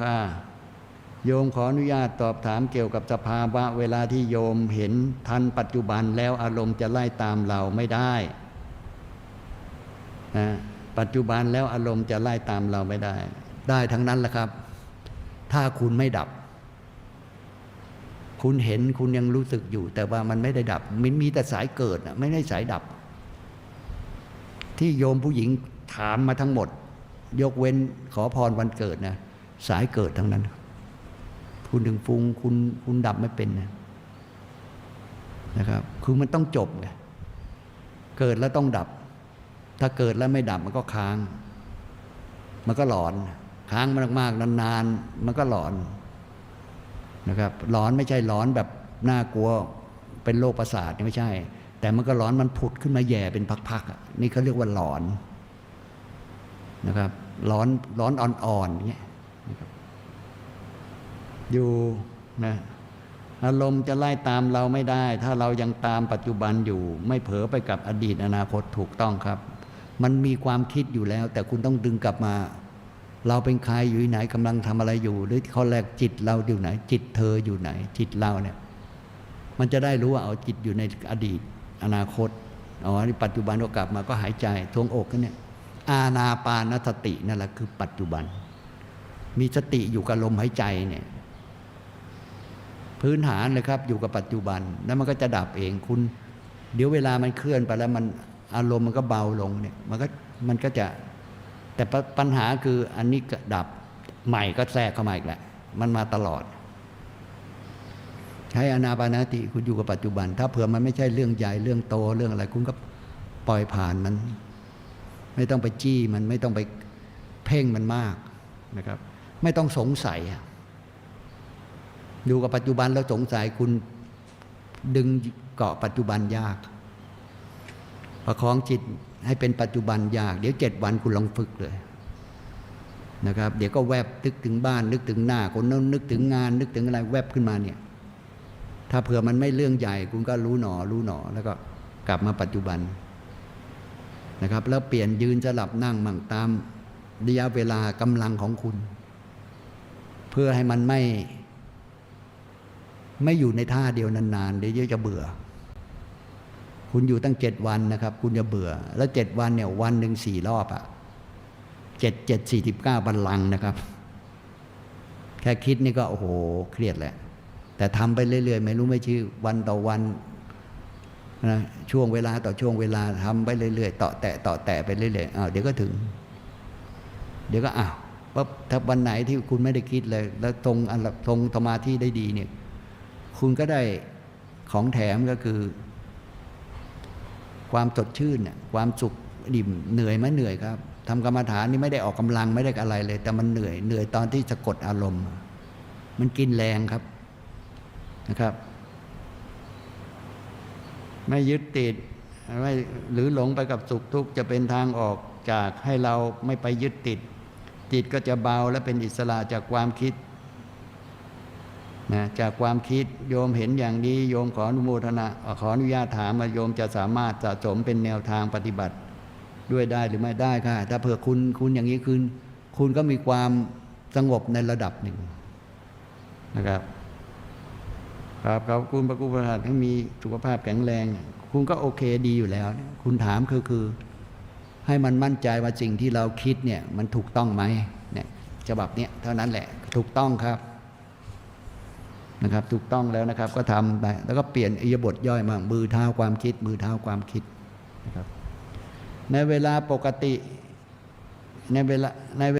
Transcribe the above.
ค่ะโยมขออนุญาตตอบถามเกี่ยวกับสภาวะเวลาที่โยมเห็นทันปัจจุบันแล้วอารมณ์จะไล่ตามเราไม่ได้นะปัจจุบันแล้วอารมณ์จะไล่ตามเราไม่ได้ ได้ทั้งนั้นแหละครับ ถ้าคุณไม่ดับ คุณเห็นคุณยังรู้สึกอยู่ แต่ว่ามันไม่ได้ดับ มันมีแต่สายเกิดไม่ได้สายดับ ที่โยมผู้หญิงถามมาทั้งหมด ยกเว้นขอพรวันเกิดนะ สายเกิดทั้งนั้น คุณถึงฟุงคุณคุณดับไม่เป็นนะนะครับ คือมันต้องจบไงเกิดแล้วต้องดับ ถ้าเกิดแล้วไม่ดับมันก็ค้าง มันก็หลอน ค้างมากๆนานๆมันก็หลอนนะครับหลอนไม่ใช่หลอนแบบน่ากลัวเป็นโรคประสาทไม่ใช่ แต่มันก็หลอนมันผุดขึ้นมาแย่เป็นพักๆนี่เขาเรียกว่าหลอนนะครับร้อนร้อนอ่อนๆอย่างเงี้ย อยู่นะอารมณ์จะไล่ตามเราไม่ได้ ถ้าเรายังตามปัจจุบันอยู่ ไม่เผลอไปกับอดีตอนาคตถูกต้องครับ มันมีความคิดอยู่แล้ว แต่คุณต้องดึงกลับมา เราเป็นใครอยู่ไหนกำลังทำอะไรอยู่ หรือข้อแรกจิตเราอยู่ไหน จิตเธออยู่ไหน จิตเราเนี่ย มันจะได้รู้ว่าเอาจิตอยู่ในอดีต อนาคตอ๋อนี่ปัจจุบันก็กลับมาก็หายใจทวงอกกันเนี่ยอาณาปานสตินั่นแหละคือปัจจุบัน มีสติอยู่กับลมหายใจเนี่ยพื้นฐานเลยครับ อยู่กับปัจจุบัน แล้วมันก็จะดับเองคุณ เดี๋ยวเวลามันเคลื่อนไปแล้วมันอารมณ์มันก็เบาลงเนี่ยมันก็มันก็จะแต่ปัญหาคืออันนี้ก็ดับใหม่ก็แทรกเข้ามาอีกแหละ มันมาตลอด ใช้อนาปานสติคุณอยู่กับปัจจุบัน ถ้าเผื่อมันไม่ใช่เรื่องใหญ่เรื่องโตเรื่องอะไร คุณก็ปล่อยผ่านมัน ไม่ต้องไปจี้มันไม่ต้องไปเพ่งมันมากนะครับ ไม่ต้องสงสัยอยู่กับปัจจุบันแล้วสงสัยคุณดึงเกาะปัจจุบันยาก ประคองจิตให้เป็นปัจจุบันยาก เดี๋ยวเจ็ดวันคุณลองฝึกเลยนะครับ เดี๋ยวก็แวบนึกถึงบ้าน นึกถึงหน้าคนนั้นนึกถึงงาน นึกถึงอะไรแวบขึ้นมาเนี่ย ถ้าเผื่อมันไม่เรื่องใหญ่ คุณก็รู้หนอ รู้หนอ แล้วก็กลับมาปัจจุบันนะครับ แล้วเปลี่ยนยืนสลับนั่งมั่งตามระยะเวลากำลังของคุณ เพื่อให้มันไม่ ไม่อยู่ในท่าเดียวนานๆเดี๋ยวจะเบื่อ คุณอยู่ตั้งเจ็ดวันนะครับ คุณจะเบื่อ แล้วเจ็ดวันเนี่ยวันหนึ่งสี่รอบอะเจ็ดเจ็ดสี่สิบเก้าบัลลังนะครับ แค่คิดนี่ก็โอ้โหเครียดแหละ แต่ทำไปเรื่อยๆ ไม่รู้ไม่ชื่อวันต่อวันนะช่วงเวลาต่อช่วงเวลาทำไปเรื่อยๆต่อแตะต่อแตะไปเรื่อยๆอ้าวเดี๋ยวก็ถึง เดี๋ยวก็อ้าว ปั๊บถ้าวันไหนที่คุณไม่ได้คิดเลย แล้วตรงอันตรงสมาธิได้ดีเนี่ย คุณก็ได้ของแถมก็คือ ความสดชื่นเนี่ยความสุขดิ่มเหนื่อยไหมเหนื่อยครับทำกรรมฐานนี่ไม่ได้ออกกำลังไม่ได้อะไรเลย แต่มันเหนื่อยเหนื่อยตอนที่สะกดอารมณ์ มันกินแรงครับนะครับ ไม่ยึดติดไม่หรือหลงไปกับสุขทุกข์จะเป็นทางออกจากให้เราไม่ไปยึดติด จิตก็จะเบาและเป็นอิสระจากความคิดนะจากความคิดโยมเห็นอย่างนี้โยมขออนุโมทนาขออนุญาตถามว่าโยมจะสามารถสะสมเป็นแนวทางปฏิบัติด้วยได้หรือไม่ได้ค่ะ ถ้าเผื่อคุณคุณอย่างนี้คุณคุณก็มีความสงบในระดับหนึ่งนะครับ ครับขอบคุณพระกุประหารให้มีสุขภาพแข็งแรง คุณก็โอเคดีอยู่แล้ว คุณถามคือคือ ให้มันมั่นใจว่าสิ่งที่เราคิดเนี่ยมันถูกต้องไหมเนี่ยฉบับเนี้ยเท่านั้นแหละถูกต้องครับนะครับถูกต้องแล้วนะครับก็ทำไปแล้วก็เปลี่ยนอิยาบทย่อยมามือเท้าความคิด มือเท้าความคิดนะครับในเวลาปกติในเวลาในเว